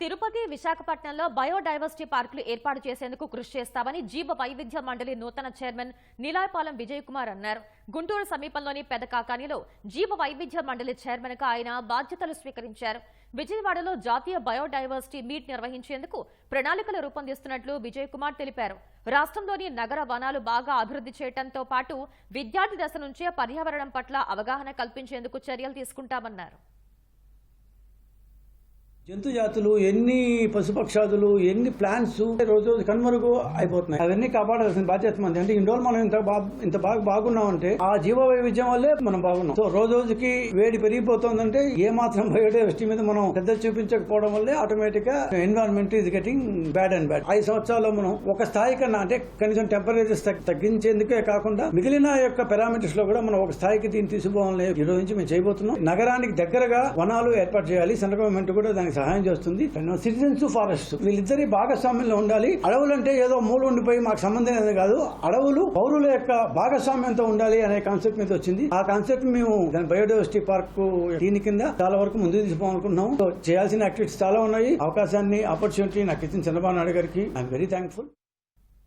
తిరుపతి విశాఖపట్నంలో బయోడైవర్సిటీ పార్కులు ఏర్పాటు చేసేందుకు కృషి చేస్తామని జీవ వైవిధ్య మండలి నూతన చైర్మన్ నిలాయపాలెం విజయ్ కుమార్ అన్నారు. గుంటూరు సమీపంలోని పెదకాకానిలో జీవ వైవిధ్య మండలి చైర్మన్గా ఆయన బాధ్యతలు స్వీకరించారు. విజయవాడలో జాతీయ బయోడైవర్సిటీ మీట్ నిర్వహించేందుకు ప్రణాళికలు రూపొందిస్తున్నట్లు విజయ్ కుమార్ తెలిపారు. రాష్ట్రంలోని నగర వనాలు బాగా అభివృద్ధి చేయడంతో పాటు విద్యార్థి దశ నుంచే పర్యావరణం పట్ల అవగాహన కల్పించేందుకు చర్యలు తీసుకుంటామన్నారు. జంతు జాతులు ఎన్ని పశుపక్షాదులు ఎన్ని ప్లాంట్స్ రోజు రోజు కనుమరుగు అయిపోతున్నాయి. అవన్నీ కాపాడాల్సిన బాధ్యత మంది అంటే ఇండోర్ మనం ఇంత ఇంత బాగా బాగున్నామంటే ఆ జీవ వైవిధ్యం వల్లే మనం బాగున్నాం. సో రోజు రోజుకి వేడి పెరిగిపోతుందంటే ఏ మాత్రం బయోడైవర్సిటీ మీద మనం పెద్ద చూపించకపోవడం వల్లే ఆటోమేటిక్గా environment is getting bad and bad. ఐదు సంవత్సరాల్లో మనం ఒక స్థాయి కన్నా అంటే కనీసం టెంపరేచర్స్ తగ్గించేందుకే కాకుండా మిగిలిన యొక్క పారామీటర్స్లో కూడా మనం ఒక స్థాయికి దీన్ని తీసుకోవాలని ఈ రోజు నుంచి మేము చేయబోతున్నాం. నగరానికి దగ్గరగా వనాలు ఏర్పాటు చేయాలి. సెంట్రల్ గవర్నమెంట్ కూడా దానికి సహాయం చేస్తుంది. సిటిజన్స్ ఫారెస్ట్ వీళ్ళిద్దరి భాగస్వామ్యంలో ఉండాలి. అడవులు అంటే ఏదో మూల ఉండిపోయి మాకు సంబంధం లేదు కాదు. అడవులు పౌరుల యొక్క భాగస్వామ్యంతో ఉండాలి అనే కాన్సెప్ట్ మీద వచ్చింది. ఆ కాన్సెప్ట్ మేము దాని బయోడైవర్సిటీ పార్క్ దీని కింద చాలా వరకు ముందుకు తీసుకోవాలనుకుంటున్నాం చేయాల్సిన యాక్టివిటీస్ చాలా ఉన్నాయి. అవకాశాన్ని ఆపర్చునిటీ నాకు ఇచ్చిన చంద్రబాబు నాయుడు గారికి. I'm very thankful